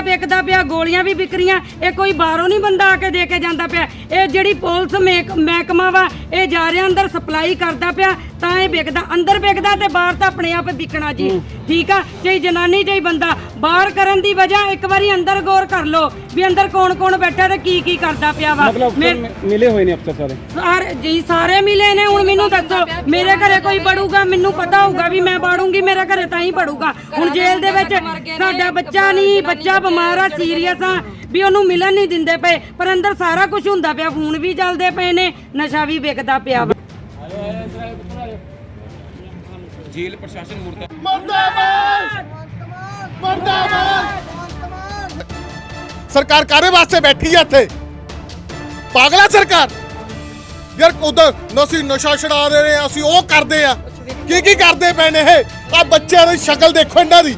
ਨਸ਼ਾ ਵਿਕਦਾ ਪਿਆ, ਗੋਲੀਆਂ ਵੀ ਵਿਕਰੀਆਂ। ਇਹ ਕੋਈ ਬਾਹਰੋਂ ਨਹੀਂ ਬੰਦਾ ਆ ਕੇ ਦੇ ਕੇ ਜਾਂਦਾ ਪਿਆ। ਇਹ ਜਿਹੜੀ ਪੁਲਿਸ ਮਹਿਕ- ਮਹਿਕਮਾ ਵਾ, ਇਹ ਜਾ ਰਿਹਾ ਅੰਦਰ ਸਪਲਾਈ ਕਰਦਾ ਪਿਆ। ਤਾਂ ਇਹ ਵਿਕਦਾ ਅੰਦਰ ਵਿਕਦਾ ਤੇ ਬਾਹਰ ਤਾਂ ਆਪਣੇ ਆਪ ਵਿਕਣਾ ਜੀ। ਠੀਕ ਆ? ਚਾਹੀ ਜਨਾਨੀ ਚਾਹੀ ਬੰਦਾ ਬਾਹਰ ਕਰਨ ਦੀ ਵਜ੍ਹਾ ਇੱਕ ਵਾਰੀ ਅੰਦਰ ਗੌਰ ਕਰ ਲਓ ਵੀ ਅੰਦਰ ਕੌਣ ਕੌਣ ਬੈਠਾ ਤੇ ਕੀ ਕੀ ਕਰਦਾ ਪਿਆ ਵਾ। ਮਤਲਬ ਮੈਂ- ਅਫਸਰ ਮਿਲੇ ਹੋਏ ਨੇ ਅਫਸਰ ਸਾਰੇ? ਸਾਰੇ ਜੀ ਸਾਰੇ ਮਿਲੇ ਨੇ। ਹੁਣ ਮੈਨੂੰ ਦੱਸੋ ਮੇਰੇ ਘਰੇ ਕੋਈ ਪੜੂਗਾ? ਮੈਨੂੰ ਪਤਾ ਹੋਊਗਾ ਵੀ ਮੈਂ ਪੜੂੰਗੀ ਮੇਰੇ ਘਰੇ ਤਾਂ ਹੀ ਪੜੂਗਾ। ਹੁਣ ਜੇਲ੍ਹ ਦੇ ਵਿੱਚ ਸਾਡਾ ਬੱਚਾ ਨਹੀਂ ਬੱਚਾ ਬਿਮਾਰ ਆ ਸੀਰੀਅਸ ਆ ਵੀ ਉਹਨੂੰ ਮਿਲਣ ਨਹੀਂ ਦਿੰਦੇ ਪਏ। ਪਰ ਅੰਦਰ ਸਾਰਾ ਕੁਝ ਹੁੰਦਾ ਪਿਆ ਫੋਨ ਵੀ ਚੱਲਦੇ ਪਏ ਨੇ ਨਸ਼ਾ ਵੀ ਵਿਕਦਾ ਪਿਆ ਵਾ। ਜੇਲ੍ਹ ਪ੍ਰਸ਼ਾਸਨ ਮੁਰਦਾ ਸਰਕਾਰ ਕਾਰੇ ਵਾਸਤੇ ਬੈਠੀ ਆ ਇੱਥੇ? ਪਾਗਲਾ ਸਰਕਾਰ? ਯਾਰ ਉਧਰ ਨਸੀ ਨਸ਼ਾ ਛਡਾ ਰਹੇ ਨੇ ਅਸੀਂ ਉਹ ਕਰਦੇ ਆ। ਕੀ ਕੀ ਕਰਦੇ ਪਏ ਨੇ ਇਹ? ਆ ਬੱਚਿਆਂ ਦੀ ਸ਼ਕਲ ਦੇਖੋ ਇਹਨਾਂ ਦੀ।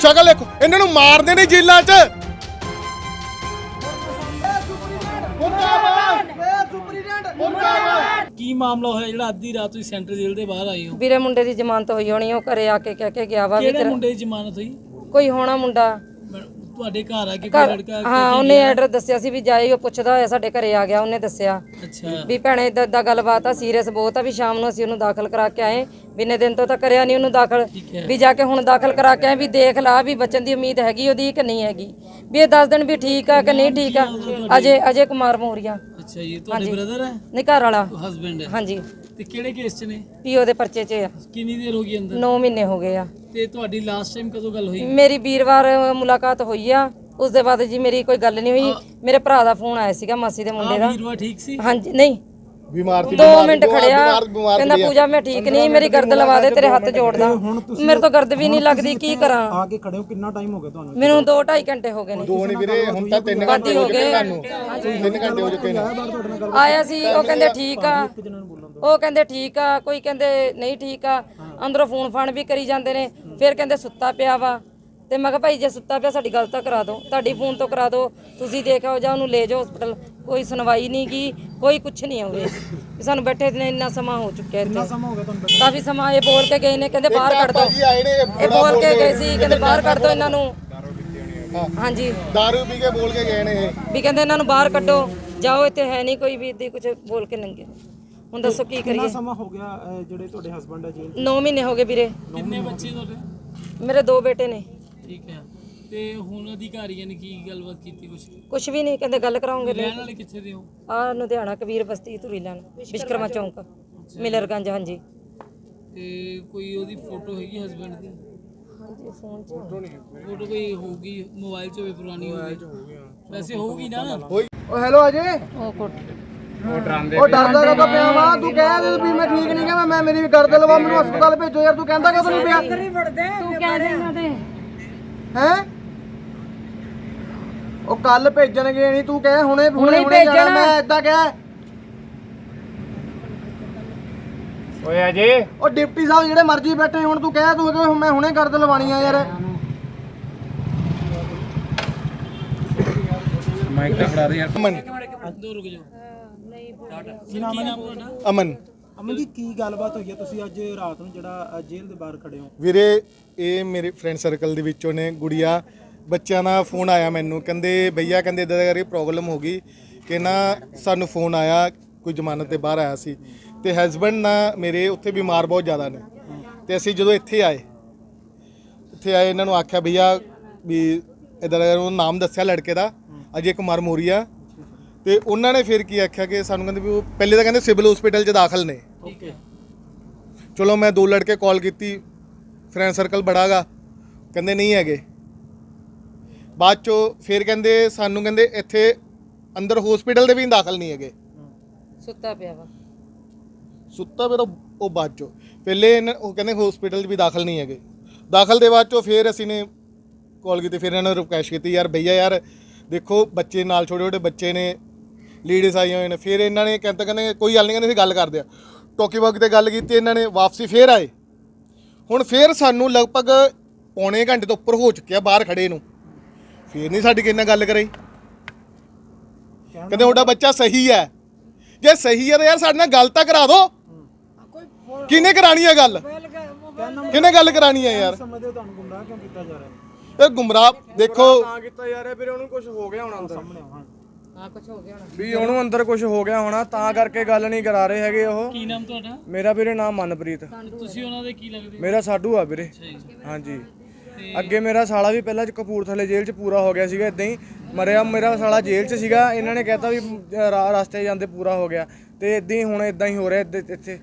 ਸ਼ਕਲ ਦੇਖੋ ਇਹਨਾਂ ਨੂੰ ਮਾਰਦੇ ਨੇ ਜੇਲਾਂ 'ਚ। ਕੀ ਮਾਮਲਾ ਹੋਇਆ ਜਿਹੜਾ ਅੱਧੀ ਰਾਤ ਤੁਸੀਂ ਸੈਂਟਰ ਜੇਲ੍ਹ ਦੇ ਬਾਹਰ ਆਏ ਹੋ? ਵੀਰੇ ਮੁੰਡੇ ਦੀ ਜ਼ਮਾਨਤ ਹੋਈ ਹੋਣੀ ਉਹ ਘਰੇ ਆ ਕੇ ਕਹਿ ਕੇ ਗਿਆ ਵਾ ਵੀ ਕਿਹੜੇ ਤੇਰਾ ਮੁੰਡੇ ਦੀ ਜ਼ਮਾਨਤ ਹੋਈ? ਕੋਈ ਹੋਣਾ ਮੁੰਡਾ। ਮੈਂ- ਤੁਹਾਡੇ ਘਰ ਆ ਕੇ ਕੋਈ ਘਰ ਲੜਕਾ ਹਾਂ ਉਹਨੇ ਐਡਰੈਸ ਦੱਸਿਆ ਸੀ ਵੀ ਜਾਏ ਉਹ ਪੁੱਛਦਾ ਹੋਇਆ ਸਾਡੇ ਘਰੇ ਆ ਗਿਆ ਉਹਨੇ ਦੱਸਿਆ। ਅੱਛਾ। ਵੀ ਭੈਣੇ ਇਦਾਂ ਦਾ ਗੱਲਬਾਤ ਆ ਸੀਰੀਅਸ ਬਹੁਤ ਆ ਵੀ ਸ਼ਾਮ ਨੂੰ ਅਸੀਂ ਉਹਨੂੰ ਦਾਖਲ ਕਰਾ ਕੇ ਆਏ। ਬਿਨੇ ਦਿਨ ਤੋਂ ਤਾਂ ਕਰਿਆ ਨਹੀਂ ਉਹਨੂੰ ਦਾਖਲ। ਵੀ ਜਾ ਕੇ ਹੁਣ ਦਾਖਲ ਕਰਾ ਕੇ ਆਏ ਵੀ ਦੇਖ ਲਾ ਵੀ ਬਚਨ ਦੀ ਉਮੀਦ ਹੈਗੀ ਉਹਦੀ ਕਿ ਨਹੀਂ ਹੈਗੀ। ਵੀ ਇਹ ਦੱਸ ਦਿਨ ਵੀ ਠੀਕ ਆ ਕਿ ਨਹੀਂ ਠੀਕ ਆ। ਅਜੇ ਅਜੇ ਕੁਮਾਰ ਮੋਰੀਆ। ਅੱਛਾ ਇਹ ਤੁਹਾਡੇ ਬ੍ਰਦਰ ਹੈ? ਨਹੀਂ ਘਰ ਵਾਲਾ। ਹਸਬੰਡ ਹੈ? ਹਾਂਜੀ। ਤੇ ਕਿਹੜੇ ਕੇਸ 'ਚ ਨੇ? ਪੀਓ ਦੇ ਪਰਚੇ 'ਚ ਆ। ਕਿੰਨੀ ਦੇਰ ਹੋ ਗਈ ਅੰਦਰ? 9 ਮਹੀਨੇ ਹੋ ਗਏ ਆ। ਤੇ ਤੁਹਾਡੀ ਲਾਸਟ ਟਾਈਮ ਕਦੋਂ ਗੱਲ ਹੋਈ? ਮੇਰੀ ਵੀਰਵਾਰ ਮੁਲਾਕਾਤ ਹੋਈ ਆ। ਉਸ ਦੇ ਬਾਅਦ ਜੀ ਮੇਰੀ ਕੋਈ ਗੱਲ ਨਹੀਂ ਹੋਈ। ਮੇਰੇ ਭਰਾ ਦਾ ਫੋਨ ਆਇਆ ਸੀਗਾ ਮਾਸੀ ਦੇ ਮੁੰਡੇ ਦਾ। ਵੀਰਵਾ ਠੀਕ ਸੀ? ਹਾਂਜੀ ਨਹੀਂ। ਬਿਮਾਰ ਸੀ 2 ਮਿੰਟ ਖੜਿਆ। ਕਹਿੰਦਾ ਪੂਜਾ ਮੈਂ ਠੀਕ ਨਹੀਂ ਮੇਰੀ ਗਰਦ ਲਵਾ ਦੇ ਤੇਰੇ ਹੱਥ ਜੋੜਦਾ। ਮੇਰੇ ਤੋਂ ਗਰਦ ਵੀ ਨਹੀਂ ਲੱਗਦੀ ਕੀ ਕਰਾਂ? ਆ ਕੇ ਖੜੇ ਹੋ? ਕਿੰਨਾ ਟਾਈਮ ਹੋ ਗਿਆ ਤੁਹਾਨੂੰ ਮੈਨੂੰ 2 2.5 ਘੰਟੇ ਹੋ ਗਏ ਨੇ। ਦੋ ਨਹੀਂ ਵੀਰੇ ਹੁਣ ਤਾਂ 3 ਵਾਦੀ ਹੋ ਗਏ। 3 ਘੰਟੇ ਹੋ ਚੁੱਕੇ ਨੇ। ਆਇਆ ਸੀ ਉਹ ਕਹਿੰਦੇ ਠੀਕ ਆ। ਉਹ ਕਹਿੰਦੇ ਠੀਕ ਆ ਕੋਈ ਕਹਿੰਦੇ ਨਹੀਂ ਠੀਕ ਆ। ਅੰਦਰੋਂ ਫੋਨ ਫਾਨ ਵੀ ਕਰੀ ਜਾਂਦੇ ਨੇ ਫਿਰ ਕਹਿੰਦੇ ਸੁੱਤਾ ਪਿਆ ਵਾ। ਤੇ ਮੈਂ ਕਿਹਾ ਭਾਈ ਜੇ ਸੁੱਤਾ ਪਿਆ ਸਾਡੀ ਗੱਲ ਤਾਂ ਕਰਾ ਦਿਓ। ਤੁਹਾਡੀ ਫੋਨ ਤੋਂ ਕਰਾ ਦਿਓ। ਤੁਸੀਂ ਦੇਖ ਆਓ ਜਾਂ ਉਹਨੂੰ ਲੈ ਜਾਓ ਹਸਪੀਟਲ ਕੋਈ ਸੁਣਵਾਈ ਨਹੀਂ ਕੀ ਕੋਈ ਕੁਝ ਨਹੀਂ ਹੋਵੇ। ਵੀ ਸਾਨੂੰ ਬੈਠੇ ਨੇ ਇੰਨਾ ਸਮਾਂ ਹੋ ਚੁੱਕਿਆ ਇੱਥੇ। ਸਮਾਂ ਹੋ ਗਿਆ ਤੁਹਾਨੂੰ ਬੈਠੇ ਕਾਫੀ ਸਮਾਂ ਇਹ ਬੋਲ ਕੇ ਗਏ ਨੇ ਕਹਿੰਦੇ ਬਾਹਰ ਕੱਢ ਦਿਓ। ਇਹ ਬੋਲ ਕੇ ਗਏ ਸੀ ਕਹਿੰਦੇ ਬਾਹਰ ਕੱਢ ਦਿਓ ਇਹਨਾਂ ਨੂੰ। ਹਾਂਜੀ। ਦਾਰੂ ਪੀ ਕੇ ਬੋਲ ਕੇ ਗਏ ਨੇ ਇਹ। ਵੀ ਕਹਿੰਦੇ ਇਹਨਾਂ ਨੂੰ ਬਾਹਰ ਕੱਢੋ। ਜਾਓ ਇੱਥੇ ਹੈ ਨਹੀਂ ਕੋਈ ਵੀ ਇੱਦੀ ਕੁਝ ਬੋਲ ਕੇ ਨੰਗੇ। ਹੁਣ ਦੱਸੋ ਕੀ ਕਿੰਨਾ ਕਰੀਏ। ਸਮਾਂ ਹੋ ਗਿਆ ਅਹ, ਜਿਹੜੇ ਤੁਹਾਡੇ ਹਸਬੰਡ ਹੈ ਜੇਲ੍ਹ 9 ਮਹੀਨੇ ਹੋ ਗਏ ਵੀਰੇ। ਕਿੰਨੇ ਬੱਚੇ ਤੁਹਾਡੇ? ਮੇਰੇ ਦੋ ਬੇਟੇ ਨੇ। ਠੀਕ ਹੈ। ਤੇ ਹੁਣ ਅਧਿਕਾਰੀਆਂ ਨੇ ਕੀ ਗੱਲਬਾਤ ਕੀਤੀ ਕੁਛ? ਕੁਝ ਵੀ ਨਹੀਂ ਕਹਿੰਦੇ ਗੱਲ ਕਰਾਉਂਗੇ ਰਹਿਣ ਵਾਲੇ ਕਿੱਥੇ ਦੇ ਹੋ? ਆ ਲੁਧਿਆਣਾ ਕਬੀਰ ਬਸਤੀ ਧੂਰੀ ਲੈਣ ਵਿਸ਼ਕਰਮਾ ਚੌਂਕ ਮਿਲਰਗੰਜ ਹਾਂਜੀ। ਤੇ ਕੋਈ ਉਹਦੀ ਫੋਟੋ ਹੈਗੀ ਹਸਬੰਡ ਦੀ? ਹਾਂਜੀ ਫੋਨ 'ਚ ਫੋਟੋ ਕੋਈ ਹੋਊਗੀ ਮੋਬਾਈਲ 'ਚ ਹੋਵੇ ਪੁਰਾਣੀ ਹੋਵੇ? ਵੈਸੇ ਹੋਊਗੀ ਨਾ? ਓ ਹੈਲੋ ਅਜੇ ਉਹ ਕੋਟ। ਉਹ ਡਰਦਾ ਕਦੋਂ ਪਿਆ ਵਾ ਤੂੰ ਕਹਿ ਦੇ ਵੀ ਮੈਂ ਠੀਕ ਨਹੀਂ ਗਾ ਮੈਂ ਮੇਰੀ ਵੀ ਗਰਦ ਲਵਾ ਮੈਨੂੰ ਹਸਪਤਾਲ ਭੇਜੋ ਯਾਰ ਤੂੰ ਕਹਿੰਦਾ ਕਦੋਂ ਨਹੀਂ ਪਿਆ ਤੂੰ ਕਹਿ ਦੇ ਇਹਨਾਂ ਦੇ। ਹੈ? ਉਹ ਕੱਲ ਭੇਜਣਗੇ ਨਹੀਂ ਤੂੰ ਕਹਿ ਹੁਣੇ ਹੁਣੇ ਹੁਣੇ ਹੁਣੇ ਜਾਣਾ ਭੇਜਣਾ। ਮੈਂ ਏਦਾਂ ਕਹਿ। ਓਏ ਅਜੇ? ਉਹ ਡਿਪਟੀ ਸਾਹਿਬ ਜਿਹੜੇ ਮਰਜ਼ੀ ਬੈਠੇ ਹੁਣ ਤੂੰ ਕਹਿ ਤੂੰ ਕਿ ਮੈਂ ਹੁਣੇ ਗਰਦ ਲਵਾਣੀ ਆ ਯਾਰ। ਮਾਈਕ ਤਾਂ ਫੜਾ ਦੇ ਯਾਰ। ਅਮਨ। ਦੋ ਰੁਕ ਜਾਓ ਕੀ ਨਾਮ ਹੈ ਤੁਹਾਡਾ ਅਮਨ। ਅਮਨ ਜੀ, ਕੀ ਗੱਲਬਾਤ ਹੋਈ ਹੈ? ਤੁਸੀਂ ਅੱਜ ਰਾਤ ਨੂੰ ਜਿਹੜਾ ਜੇਲ੍ਹ ਦੇ ਬਾਹਰ ਖੜੇ ਹੋ। ਵੀਰੇ, ਇਹ ਮੇਰੇ ਫਰੈਂਡ ਸਰਕਲ ਦੇ ਵਿੱਚੋਂ ਨੇ, ਗੁੜੀਆ। ਬੱਚਿਆਂ ਦਾ ਫੋਨ ਆਇਆ ਮੈਨੂੰ। ਕਹਿੰਦੇ, ਭਈਆ, ਕਹਿੰਦੇ ਇਦਾਂ ਕਰੀ ਪ੍ਰੋਬਲਮ ਹੋ ਗਈ ਕਿ ਨਾ ਸਾਨੂੰ ਫੋਨ ਆਇਆ, ਕੋਈ ਜ਼ਮਾਨਤ ਤੇ ਬਾਹਰ ਆਇਆ ਸੀ। ਤੇ ਹਸਬੰਡ ਨਾ ਮੇਰੇ ਉੱਥੇ ਬਿਮਾਰ ਬਹੁਤ ਜ਼ਿਆਦਾ ਨੇ। ਤੇ ਅਸੀਂ ਜਦੋਂ ਇੱਥੇ ਆਏ ਇੱਥੇ ਆਏ, ਇਹਨਾਂ ਨੂੰ ਆਖਿਆ, ਭਈਆ, ਵੀ ਇਦਾਂ ਦਾ ਉਹ ਨਾਮ ਦੱਸਿਆ ਲੜਕੇ ਦਾ। ਅਜੇ ਕੁਮਾਰ ਮੋਰੀਆ ਤੇ ਉਹਨਾਂ ਨੇ ਫਿਰ ਕੀ ਆਖਿਆ ਕਿ ਸਾਨੂੰ ਕਹਿੰਦੇ ਵੀ ਉਹ, ਪਹਿਲੇ ਤਾਂ ਕਹਿੰਦੇ ਸਿਵਲ ਹਸਪੀਟਲ 'ਚ ਦਾਖਲ ਨੇ। ਠੀਕ ਹੈ। ਚਲੋ ਮੈਂ ਦੋ ਲੜਕੇ ਕਾਲ ਕੀਤੀ ਫਰੈਂਡ ਸਰਕਲ ਬੜਾਗਾ। ਕਹਿੰਦੇ ਨਹੀਂ ਹੈਗੇ। ਬਾਅਦ ਚੋਂ ਫਿਰ ਕਹਿੰਦੇ ਸਾਨੂੰ ਕਹਿੰਦੇ ਇੱਥੇ ਅੰਦਰ ਹਸਪੀਟਲ ਦੇ ਵੀ ਦਾਖਲ ਨਹੀਂ ਹੈਗੇ। ਸੁੱਤਾ ਪਿਆ ਵਾ। ਸੁੱਤਾ ਪਿਆ ਤਾਂ ਉਹ ਬਾਅਦ ਚੋਂ। ਪਹਿਲੇ ਇਹਨਾਂ- ਉਹ ਕਹਿੰਦੇ ਹਸਪੀਟਲ ਵੀ ਦਾਖਲ ਨਹੀਂ ਹੈਗੇ। ਦਾਖਲ ਦੇ ਬਾਅਦ ਚੋਂ ਫਿਰ ਅਸੀਂ ਨੇ ਕਾਲ ਕੀਤੀ ਫਿਰ ਇਹਨਾਂ ਨੂੰ ਰਿਕੁਐਸਟ ਕੀਤੀ ਯਾਰ ਭਈਆ ਯਾਰ ਦੇਖੋ ਬੱਚੇ ਨਾਲ ਛੋਟੇ ਛੋਟੇ ਬੱਚੇ ਨੇ ਲੀਡਸ ਆਈਆਂ ਹੋਏ ਨੇ। ਫਿਰ ਇਹਨਾਂ ਨੇ ਕਹਿੰਦਾ ਕਹਿੰਦੇ ਕੋਈ ਗੱਲ ਨਹੀਂ ਕਹਿੰਦੇ ਅਸੀਂ ਗੱਲ ਕਰਦੇ ਆ ਟੋਕੀ ਬਾਗ ਤੇ ਗੱਲ ਕੀਤੀ ਇਹਨਾਂ ਨੇ ਵਾਪਸੀ ਫੇਰ ਆਏ। ਹੁਣ ਫੇਰ ਸਾਨੂੰ ਲਗਭਗ ਪੌਣੇ ਘੰਟੇ ਤੋਂ ਉੱਪਰ ਹੋ ਚੁੱਕਿਆ ਬਾਹਰ ਖੜੇ ਨੂੰ। ਫੇਰ ਨਹੀਂ ਸਾਡੀ ਕਿੰਨਾ ਗੱਲ ਕਰਾਈ। ਕਹਿੰਦੇ ਤੁਹਾਡਾ ਬੱਚਾ ਸਹੀ ਹੈ। ਜੇ ਸਹੀ ਹੈ ਤਾਂ ਯਾਰ ਸਾਡੇ ਨਾਲ ਗੱਲ ਤਾਂ ਕਰਾ ਦਿਓ ਕਿਹਨੇ ਕਰਾਣੀ ਹੈ ਗੱਲ? ਕਿਹਨੇ ਗੱਲ ਕਰਾਣੀ ਹੈ ਯਾਰ? ਸਮਝਦੇ ਤੁਹਾਨੂੰ ਗੁੰਮਰਾਹ ਕਿਉਂ ਕੀਤਾ ਜਾ ਰਿਹਾ ਹੈ ਇਹ ਗੁੰਮਰਾਹ ਦੇਖੋ। ਤਾਂ ਕੀਤਾ ਯਾਰ ਵੀਰੇ ਉਹਨੂੰ ਕੁਝ ਹੋ ਗਿਆ ਹੋਣਾ ਅੰਦਰ। ਹਾਂ ਕੁਝ ਹੋ ਗਿਆ ਹੋਣਾ। ਵੀ ਉਹਨੂੰ ਅੰਦਰ ਕੁਝ ਹੋ ਗਿਆ ਹੋਣਾ ਤਾਂ ਕਰਕੇ ਗੱਲ ਨਹੀਂ ਕਰਾ ਰਹੇ ਹੈਗੇ ਉਹ। ਕੀ ਨਾਮ ਤੁਹਾਡਾ? ਮੇਰਾ ਵੀਰੇ ਨਾਮ ਮਨਪ੍ਰੀਤ। ਤੁਸੀਂ ਉਹਨਾਂ ਦੇ ਕੀ ਲੱਗਦੇ? ਮੇਰਾ ਸਾਡੂ ਆ ਵੀਰੇ। ਹਾਂਜੀ। ਅੱਗੇ ਮੇਰਾ ਸਾਲਾ ਵੀ ਪਹਿਲਾਂ ਕਪੂਰਥਲੇ ਜੇਲ੍ਹ 'ਚ ਪੂਰਾ ਹੋ ਗਿਆ ਸੀਗਾ ਇਦਾਂ ਹੀ ਮਰਿਆ ਮੇਰਾ ਸਾਲਾ ਜੇਲ੍ਹ 'ਚ ਸੀਗਾ ਇਹਨਾਂ ਨੇ ਕਹਿਤਾ ਵੀ ਰਾ- ਰਸਤੇ ਜਾਂਦੇ ਪੂਰਾ ਹੋ ਗਿਆ। ਤੇ ਇਦਾਂ ਹੀ ਹੁਣ ਇਦਾਂ ਹੀ ਹੋ ਰਿਹਾ ਇੱਥੇ- ਇੱਥੇ।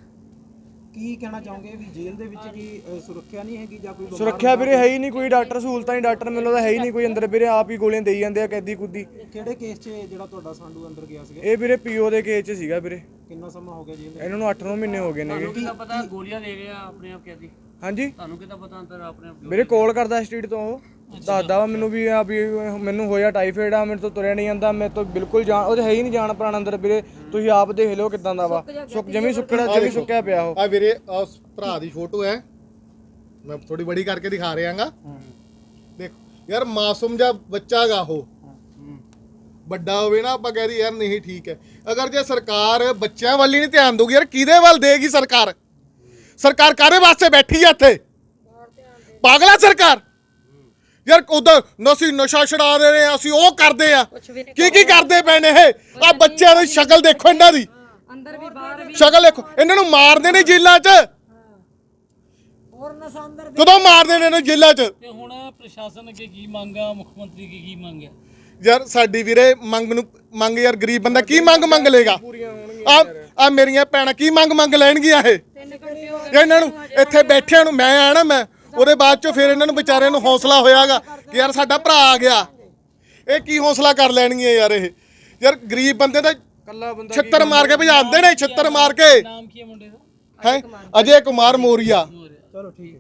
ਕੀ ਕਹਿਣਾ ਚਾਹੋਗੇ ਵੀ ਜੇਲ੍ਹ ਦੇ ਵਿੱਚ ਕੀ ਅ, ਸੁਰੱਖਿਆ ਨਹੀਂ ਹੈਗੀ ਜਾਂ ਕੋਈ ਬਿਮਾਰ ਸੁਰੱਖਿਆ ਵੀਰੇ ਹੈ ਹੀ ਨਹੀਂ ਕੋਈ ਡਾਕਟਰ ਸਹੂਲਤਾਂ ਹੀ ਡਾਕਟਰ ਮੈਨੂੰ ਤਾਂ ਹੈ ਹੀ ਨਹੀਂ ਕੋਈ ਅੰਦਰ ਵੀਰੇ ਆਪ ਹੀ ਗੋਲੀਆਂ ਦੇਈ ਜਾਂਦੇ ਆ ਕੈਦੀ ਕੁੱਦੀ ਕਿਹੜੇ ਕੇਸ 'ਚ ਜਿਹੜਾ ਤੁਹਾਡਾ ਸਾਂਢੂ ਅੰਦਰ ਗਿਆ ਸੀਗਾ? ਇਹ ਵੀਰੇ ਪੀਓ ਦੇ ਕੇਸ 'ਚ ਸੀਗਾ ਵੀਰੇ। ਕਿੰਨਾ ਸਮਾਂ ਹੋ ਗਿਆ ਜੇਲ੍ਹ ਦੇ ਇਹਨਾਂ ਨੂੰ 8-9 ਮਹੀਨੇ ਹੋ ਗਏ ਨੇਗੇ। ਪਤਾ ਗੋਲੀਆਂ ਦੇ ਰਿਹਾ ਆਪਣੇ ਆਪ ਕੈਦੀ। ਹਾਂਜੀ? ਤੁਹਾਨੂੰ ਕਿਦਾਂ ਪਤਾ ਅੰਦਰ ਆਪਣੇ ਆਪ ਮੇਰੇ ਕੋਲ ਕਰਦਾ ਸਟਰੀਟ ਤੋਂ ਉਹ। ਦੱਸਦਾ ਵਾ ਮੈਨੂੰ ਵੀ ਆ ਵੀ ਮੈਨੂੰ ਹੋਇਆ ਟਾਈਫਾਇਡ ਆ ਮੇਰੇ ਤੋਂ ਤੁਰਿਆ ਨਹੀਂ ਜਾਂਦਾ ਮੇਰੇ ਤੋਂ ਬਿਲਕੁਲ ਜਾਣ ਉਹ ਹੈ ਹੀ ਨਹੀਂ ਜਾਣ ਪ੍ਰਾਣ ਅੰਦਰ ਵੀਰੇ। ਤੁਸੀਂ ਆਪ ਦੇਖ ਲਓ ਕਿਦਾਂ ਦਾ ਵਾ। ਸੁੱਕ ਜਮੀ ਸੁੱਕੜਾ ਜਮੀ ਸੁੱਕਿਆ ਪਿਆ ਉਹ। ਆ ਵੀਰੇ ਆਹ ਉਸ ਭਰਾ ਦੀ ਫੋਟੋ ਹੈ। ਮੈਂ ਥੋੜੀ ਬੜੀ ਕਰਕੇ ਦਿਖਾ ਰਿਹਾਗਾ ਦੇਖ ਯਾਰ ਮਾਸੂਮ ਜਿਹਾ ਬੱਚਾ ਗਾ ਉਹ। ਵੱਡਾ ਹੋਵੇ ਨਾ ਆਪਾਂ ਕਹਿੰਦੇ ਯਾਰ ਨਹੀਂ ਠੀਕ ਹੈ। ਅਗਰ ਜੇ ਸਰਕਾਰ ਬੱਚਿਆਂ ਵੱਲ ਹੀ ਨਹੀਂ ਧਿਆਨ ਦਊਗੀ ਯਾਰ ਕਿਹਦੇ ਵੱਲ ਦੇਗੀ ਸਰਕਾਰ? ਸਰਕਾਰ ਕਾਰੇ ਵਾਸਤੇ ਬੈਠੀ ਹੈ ਇੱਥੇ? ਪਾਗਲਾ ਸਰਕਾਰ? ਯਾਰ ਉਧਰ ਨਸੀ ਨਸ਼ਾ ਛਡਾ ਰਹੇ ਨੇ ਅਸੀਂ ਉਹ ਕਰਦੇ ਆ। ਕੀ ਕੀ ਕਰਦੇ। ਪਏ ਨੇ ਇਹ? ਆ ਬੱਚਿਆਂ ਦੀ ਸ਼ਕਲ ਦੇਖੋ ਇਹਨਾਂ ਦੀ। ਅੰਦਰ ਵੀ ਬਾਹਰ ਵੀ ਸ਼ਕਲ ਦੇਖੋ। ਇਹਨਾਂ ਨੂੰ ਮਾਰਦੇ ਨੇ ਜੇਲਾਂ 'ਚ। ਕਦੋਂ ਮਾਰਦੇ ਨੇ ਇਹਨੂੰ ਜੇਲਾਂ 'ਚ? ਤੇ ਹੁਣ ਪ੍ਰਸ਼ਾਸਨ ਅੱਗੇ ਕੀ ਮੰਗਾ ਮੁੱਖ ਮੰਤਰੀ ਕੀ ਕੀ ਮੰਗਿਆ ਯਾਰ ਸਾਡੀ ਵੀਰੇ ਮੰਗ ਨੂੰ ਮੰਗ ਯਾਰ ਗਰੀਬ ਬੰਦਾ ਕੀ ਮੰਗ ਮੰਗ ਲੇਗਾ ਆ ਆ ਮੇਰੀਆਂ ਭੈਣਾਂ ਕੀ ਮੰਗ ਮੰਗ ਲੈਣਗੀਆਂ ਇਹ? ਇਹਨਾਂ ਨੂੰ ਇੱਥੇ ਬੈਠਿਆਂ ਨੂੰ ਮੈਂ ਆਣਾ ਮੈਂ ਉਹਦੇ ਬਾਅਦ ਚੋਂ ਫਿਰ ਇਹਨਾਂ ਨੂੰ ਵਿਚਾਰਿਆਂ ਨੂੰ ਹੌਸਲਾ ਹੋਇਆਗਾ ਕਿ ਯਾਰ ਸਾਡਾ ਭਰਾ ਆ ਗਿਆ। ਇਹ ਕੀ ਹੌਸਲਾ ਕਰ ਲੈਣਗੀਆਂ ਯਾਰ ਇਹ? ਯਾਰ ਗਰੀਬ ਬੰਦੇ ਦਾ ਕੱਲਾ ਬੰਦਾ ਛੱਤਰ ਮਾਰ ਕੇ ਭਜਾਉਂਦੇ ਨੇ ਛੱਤਰ ਮਾਰ ਕੇ। ਨਾਮ ਕੀ ਹੈ ਮੁੰਡੇ ਦਾ? ਹੈ? ਅਜੇ ਕੁਮਾਰ ਮੋਰੀਆ। ਚਲੋ ਠੀਕ ਹੈ